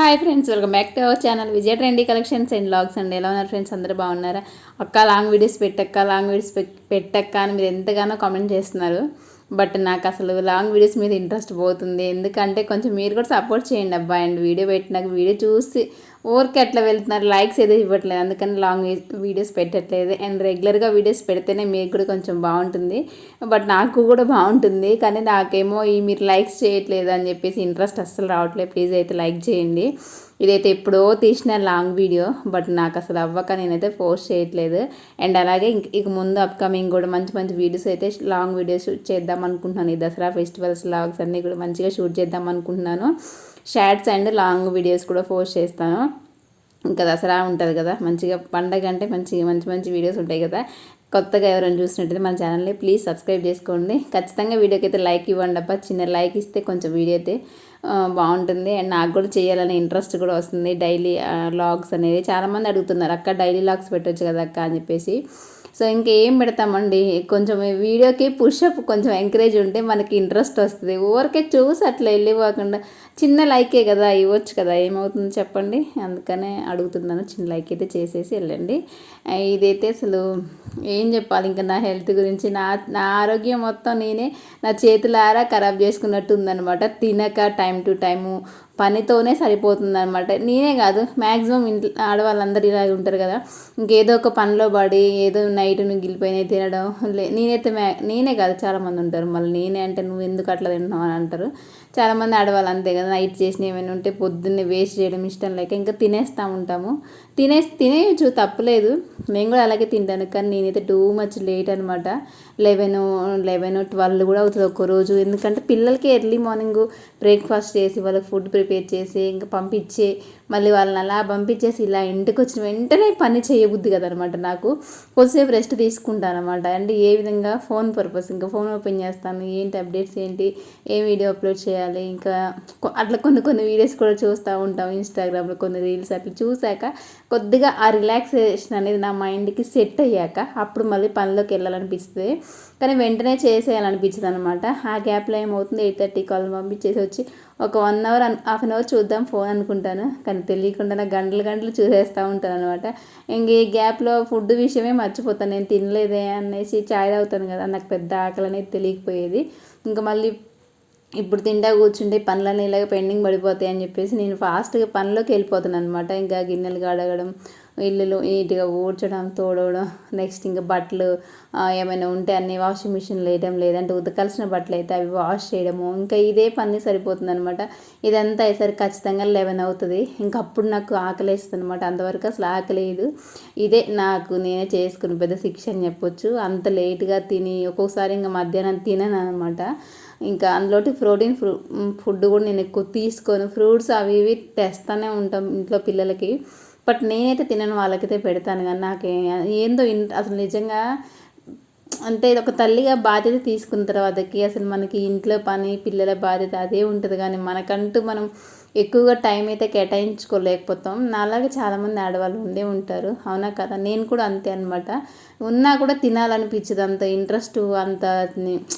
Hi friends welcome back to our channel Vijaya trendy collections and vlogs అండి. ఎలా ఉన్నారు friends? అందరూ బాగున్నారా? అక్క లాంగ్ వీడియోస్ పెట్టక్క లాంగ్ వీడియోస్ పెట్టక్క అని మీరు ఎంతగానో కామెంట్ చేస్తున్నారు. బట్ నాకు అసలు లాంగ్ వీడియోస్ మీద ఇంట్రెస్ట్ పోతుంది. ఎందుకంటే కొంచెం మీరు కూడా సపోర్ట్ చేయండి అబ్బాయి అండ్ వీడియో పెట్టినాక వీడియో చూసి ఊరికి అట్లా వెళ్తున్నారు లైక్స్ ఏదో ఇవ్వట్లేదు. అందుకని లాంగ్ వీడియోస్ పెట్టట్లేదు. అండ్ రెగ్యులర్గా వీడియోస్ పెడితేనే మీకు కూడా కొంచెం బాగుంటుంది. బట్ నాకు కూడా బాగుంటుంది. కానీ నాకేమో ఈ మీరు లైక్స్ చేయట్లేదు అని చెప్పేసి ఇంట్రెస్ట్ అస్సలు రావట్లేదు. ప్లీజ్ అయితే లైక్ చేయండి. ఇదైతే ఎప్పుడో తీసిన లాంగ్ వీడియో బట్ నాకు అసలు అవ్వక నేనైతే పోస్ట్ చేయట్లేదు. అండ్ అలాగే ఇక ముందు అప్కమింగ్ కూడా మంచి మంచి వీడియోస్ అయితే లాంగ్ వీడియోస్ షూట్ చేద్దాం అనుకుంటున్నాను. ఈ దసరా ఫెస్టివల్స్ లాగ్స్ అన్నీ కూడా మంచిగా షూట్ చేద్దాం అనుకుంటున్నాను. షార్ట్స్ అండ్ లాంగ్ వీడియోస్ కూడా పోస్ట్ చేస్తాను. ఇంకా దసరా ఉంటుంది కదా మంచిగా పండగ అంటే మంచిగా మంచి మంచి వీడియోస్ ఉంటాయి కదా. కొత్తగా ఎవరైనా చూసినట్టయితే మన ఛానల్ని ప్లీజ్ సబ్స్క్రైబ్ చేసుకోండి. ఖచ్చితంగా వీడియోకి అయితే లైక్ ఇవ్వండి అప్ప చిన్న లైక్ ఇస్తే కొంచెం వీడియో అయితే బాగుంటుంది. అండ్ నాకు కూడా చేయాలనే ఇంట్రెస్ట్ కూడా వస్తుంది. డైలీ లాగ్స్ అనేది చాలామంది అడుగుతున్నారు. అక్క డైలీ లాగ్స్ పెట్టవచ్చు కదా అక్క అని చెప్పేసి. సో ఇంకేం పెడతామండి? కొంచెం వీడియోకి పుషప్ కొంచెం ఎంకరేజ్ ఉంటే మనకి ఇంట్రెస్ట్ వస్తుంది. ఊరికే చూసి అట్లా వెళ్ళిపోకుండా చిన్న లైకే కదా ఇవ్వచ్చు కదా ఏమవుతుంది చెప్పండి? అందుకనే అడుగుతున్నాను. చిన్న లైక్ అయితే చేసేసి వెళ్ళండి. ఇదైతే అసలు ఏం చెప్పాలి? ఇంకా నా హెల్త్ గురించి నా నా ఆరోగ్యం మొత్తం నేనే నా చేతులారా ఖరాబ్ చేసుకున్నట్టు ఉందనమాట తినక టైం టు టైము పనితోనే సరిపోతుంది అనమాట నేనే కాదు మ్యాక్సిమం ఇంట్లో ఆడవాళ్ళందరూ ఇలాగే ఉంటారు కదా. ఇంకేదో ఒక పనిలో పడి ఏదో నైట్ మిగిలిపోయినాయి తినడం లే నేనైతే మ్యా నేనే కాదు చాలామంది ఉంటారు. మళ్ళీ నేనే అంటే నువ్వు ఎందుకు అట్లా తింటున్నావు అని అంటారు. చాలామంది ఆడవాళ్ళు అంతే కదా నైట్ చేసిన ఏమైనా ఉంటే పొద్దున్నే వేస్ట్ చేయడం ఇష్టం లేక ఇంకా తినేస్తూ ఉంటాము. తినే తినేయచ్చు తప్పలేదు. నేను కూడా అలాగే తింటాను కానీ నేనైతే టూ మచ్ లేట్ అనమాట లెవెన్ లెవెన్ ట్వెల్వ్ కూడా అవుతుంది ఒక్కరోజు. ఎందుకంటే పిల్లలకి ఎర్లీ మార్నింగ్ బ్రేక్ఫాస్ట్ చేసి వాళ్ళకి ఫుడ్ ప్రిపేర్ చేసి ఇంకా పంపించి మళ్ళీ వాళ్ళని అలా పంపించేసి ఇలా ఇంటికి వచ్చిన వెంటనే పని చేయబుద్ది కదనమాట నాకు. కొద్దిసేపు రెస్ట్ తీసుకుంటాను అనమాట అంటే ఏ విధంగా ఫోన్ పర్పస్ ఇంకా ఫోన్ ఓపెన్ చేస్తాను ఏంటి అప్డేట్స్ ఏంటి ఏ వీడియో అప్లోడ్ చేయాలి ఇంకా అట్లా కొన్ని కొన్ని వీడియోస్ కూడా చూస్తూ ఉంటాం ఇన్స్టాగ్రామ్లో కొన్ని రీల్స్ అట్లా చూశాక కొద్దిగా ఆ రిలాక్సేషన్ అనేది నా మైండ్కి సెట్ అయ్యాక అప్పుడు మళ్ళీ పనిలోకి వెళ్ళాలనిపిస్తుంది. కానీ వెంటనే చేసేయాలనిపించింది అనమాట ఆ గ్యాప్లో ఏమవుతుంది? ఎయిట్ థర్టీ కాల్ పంపించేసి వచ్చి ఒక one hour half an hour చూద్దాం ఫోన్ అనుకుంటాను. కానీ తెలియకుండా నాకు గంటలు గంటలు చూసేస్తూ ఉంటాను అనమాట ఇంక ఈ గ్యాప్లో ఫుడ్ విషయమే మర్చిపోతాను. నేను తినలేదే అనేసి చాయ్ తాగుతాను కదా నాకు పెద్ద ఆకలి అనేది తెలియకపోయేది. ఇంకా మళ్ళీ ఇప్పుడు తింటా కూర్చుంటే పనులన్నీ ఇలాగ పెండింగ్ పడిపోతాయి అని చెప్పేసి నేను ఫాస్ట్గా పనిలోకి వెళ్ళిపోతున్నాను అనమాట ఇంకా గిన్నెలు కడగడం ఇల్లులు నీట్గా ఊడ్చడం తోడవడం నెక్స్ట్ ఇంకా బట్టలు ఏమైనా ఉంటే అన్ని వాషింగ్ మిషన్లో వేయడం లేదంటే ఉతకాల్సిన బట్టలు అయితే అవి వాష్ చేయడము ఇంకా ఇదే పని సరిపోతుంది అనమాట ఇదంతా అయ్యేసరికి ఖచ్చితంగా లెవెన్ అవుతుంది. ఇంకా అప్పుడు నాకు ఆకలి వేస్తుంది అనమాట అంతవరకు అసలు ఆకలేదు. ఇదే నాకు నేనే చేసుకుని పెద్ద శిక్ష అని చెప్పొచ్చు. అంత లేట్గా తిని ఒక్కొక్కసారి ఇంకా మధ్యాహ్నం తినను అనమాట ఇంకా అందులోటి ప్రోటీన్ ఫ్రూ ఫుడ్ కూడా నేను ఎక్కువ తీసుకొని. ఫ్రూట్స్ అవి ఇవి తెస్తూనే ఉంటాం ఇంట్లో పిల్లలకి. బట్ నేనైతే తినను వాళ్ళకైతే పెడతాను. కానీ నాకు ఏందో అసలు నిజంగా అంటే ఇది ఒక తల్లిగా బాధ్యత తీసుకున్న తర్వాతకి అసలు మనకి ఇంట్లో పని పిల్లల బాధ్యత అదే ఉంటుంది. కానీ మనకంటూ మనం ఎక్కువగా టైం అయితే కేటాయించుకోలేకపోతాం. నాలాగే చాలామంది ఆడవాళ్ళు ఉండే ఉంటారు. అవునా కదా? నేను కూడా అంతే అనమాట ఉన్నా కూడా తినాలనిపించదు. అంత ఇంట్రెస్ట్ అంత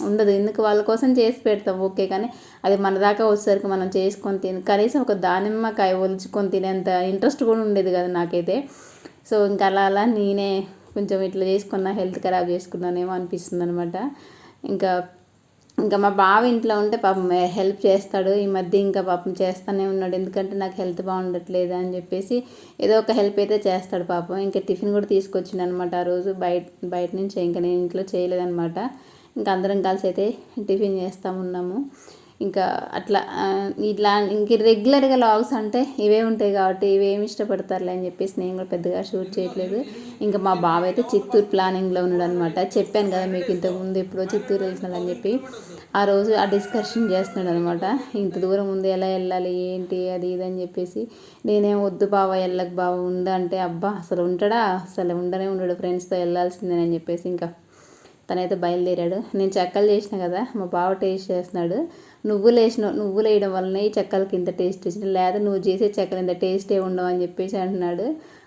ఉండదు. ఎందుకు? వాళ్ళ కోసం చేసి పెడతాం. ఓకే కానీ అది మన దాకా వచ్చేసరికి మనం చేసుకొని తిని కనీసం ఒక దానిమ్మకాయ ఒలుచుకొని తినేంత ఇంట్రెస్ట్ కూడా ఉండేది కదా నాకైతే. సో ఇంకా అలా అలా నేనే కొంచెం ఇట్లా చేసుకున్నా హెల్త్ ఖరాబ్ చేసుకున్నానేమో అనిపిస్తుంది అనమాట ఇంకా ఇంకా మా బావ ఇంట్లో ఉంటే పాపం హెల్ప్ చేస్తాడు. ఈ మధ్య ఇంకా పాపం చేస్తూనే ఉన్నాడు. ఎందుకంటే నాకు హెల్త్ బాగుండట్లేదు అని చెప్పేసి ఏదో ఒక హెల్ప్ అయితే చేస్తాడు పాపం. ఇంకా టిఫిన్ కూడా తీసుకొచ్చిండు అనమాట ఆ రోజు. బయట బయట నుంచి ఇంకా నేను ఇంట్లో చేయలేదనమాట. ఇంకా అందరం కలిసి అయితే టిఫిన్ చేస్తామున్నాము ఇంకా అట్లా ఇట్లా ఇంక రెగ్యులర్గా లాగ్స్ అంటే ఇవే ఉంటాయి కాబట్టి ఇవేమి ఇష్టపడతారులే అని చెప్పేసి నేను కూడా పెద్దగా షూట్ చేయట్లేదు. ఇంకా మా బావ అయితే చిత్తూరు ప్లానింగ్లో ఉన్నాడు అనమాట చెప్పాను కదా మీకు ఇంతకుముందు ఎప్పుడో చిత్తూరు వెళ్తున్నాడు అని చెప్పి. ఆ రోజు ఆ డిస్కషన్ చేస్తున్నాడు అనమాట ఇంత దూరం ముందు ఎలా వెళ్ళాలి ఏంటి అది ఇది అని చెప్పేసి. నేనేం వద్దు బావ వెళ్ళక బావ ఉండంటే అబ్బా అసలు ఉంటాడా? అసలు ఉండనే ఉండడు ఫ్రెండ్స్తో వెళ్ళాల్సిందేనని చెప్పేసి ఇంకా తనైతే బయలుదేరాడు. నేను చెక్కలు చేసిన కదా మా బావ టేస్ట్ చేస్తున్నాడు. నువ్వులు వేసినావు నువ్వులు వేయడం వల్లనే ఈ చెక్కలకి ఇంత టేస్ట్ వచ్చింది. లేదా నువ్వు చేసే చెక్కలు ఇంత టేస్టే ఉండవు అని చెప్పేసి అంటున్నాడు.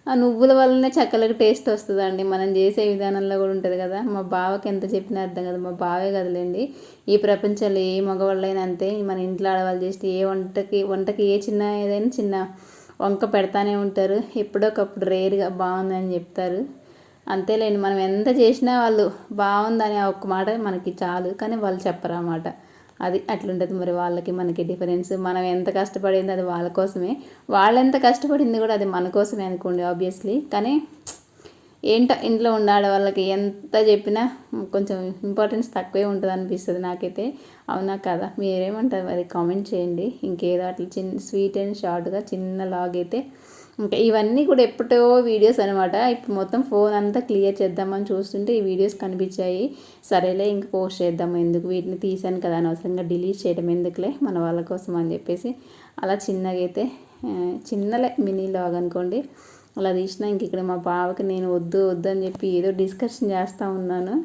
ఆ నువ్వుల వల్లనే చెక్కలకు టేస్ట్ వస్తుందండి. మనం చేసే విధానంలో కూడా ఉంటుంది కదా. మా బావకి ఎంత చెప్పినా అర్థం కదా. మా బావే కదలేండి. ఈ ప్రపంచంలో ఏ మగవాళ్ళైనా అంతే. మన ఇంట్లో ఆడవాళ్ళు చేస్తే ఏ వంటకి వంటకి ఏ చిన్న ఏదైనా చిన్న వంక పెడతానే ఉంటారు. ఎప్పుడోకప్పుడు రేర్గా బాగుందని చెప్తారు. అంతేలేండి మనం ఎంత చేసినా వాళ్ళు బాగుందని ఆ ఒక్క మాట మనకి చాలు కానీ వాళ్ళు చెప్పరు అన్నమాట అది అట్లుంటుంది మరి వాళ్ళకి మనకి డిఫరెన్స్. మనం ఎంత కష్టపడింది అది వాళ్ళ కోసమే. వాళ్ళు ఎంత కష్టపడింది కూడా అది మన కోసమే అనుకోండి ఆబ్వియస్లీ కానీ ఏంటో ఇంట్లో ఉండాలి వాళ్ళకి ఎంత చెప్పినా కొంచెం ఇంపార్టెన్స్ తక్కువే ఉంటుంది అనిపిస్తుంది నాకైతే. అవునా కదా? మీరేమంటారు? అది కామెంట్ చేయండి. ఇంకేదో అట్లా చిన్న స్వీట్ అండ్ షార్ట్గా చిన్న లాగ్ అయితే ఇంకా ఇవన్నీ కూడా ఎప్పుడో వీడియోస్ అనమాట ఇప్పుడు మొత్తం ఫోన్ అంతా క్లియర్ చేద్దామని చూస్తుంటే ఈ వీడియోస్ కనిపించాయి. సరేలే ఇంక పోస్ట్ చేద్దాం. ఎందుకు? వీటిని తీసాను కదా అనవసరంగా డిలీట్ చేయడం ఎందుకులే? మన వాళ్ళ కోసం అని చెప్పేసి. అలా చిన్నగా అయితే చిన్నలే మినీ లాగ్ అనుకోండి. అలా తీసిన ఇంక ఇక్కడ మా బావకి నేను వద్దు వద్దు అని చెప్పి ఏదో డిస్కషన్ చేస్తూ ఉన్నాను.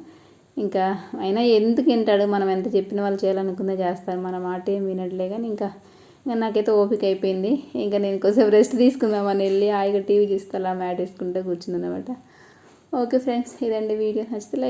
ఇంకా అయినా ఎందుకు వింటాడు? మనం ఎంత చెప్పిన వాళ్ళు చేయాలనుకున్నా చేస్తారు. మన మాట ఏం వినట్లే కానీ ఇంకా ఇంకా నాకైతే ఓపిక అయిపోయింది. ఇంకా నేను కొంచెం రెస్ట్ తీసుకుందామని వెళ్ళి హాయిగా టీవీ చూస్తే అలా మ్యాట్ వేసుకుంటే కూర్చుంది అనమాట ఓకే ఫ్రెండ్స్ ఇదండి వీడియో. నచ్చితే లైక్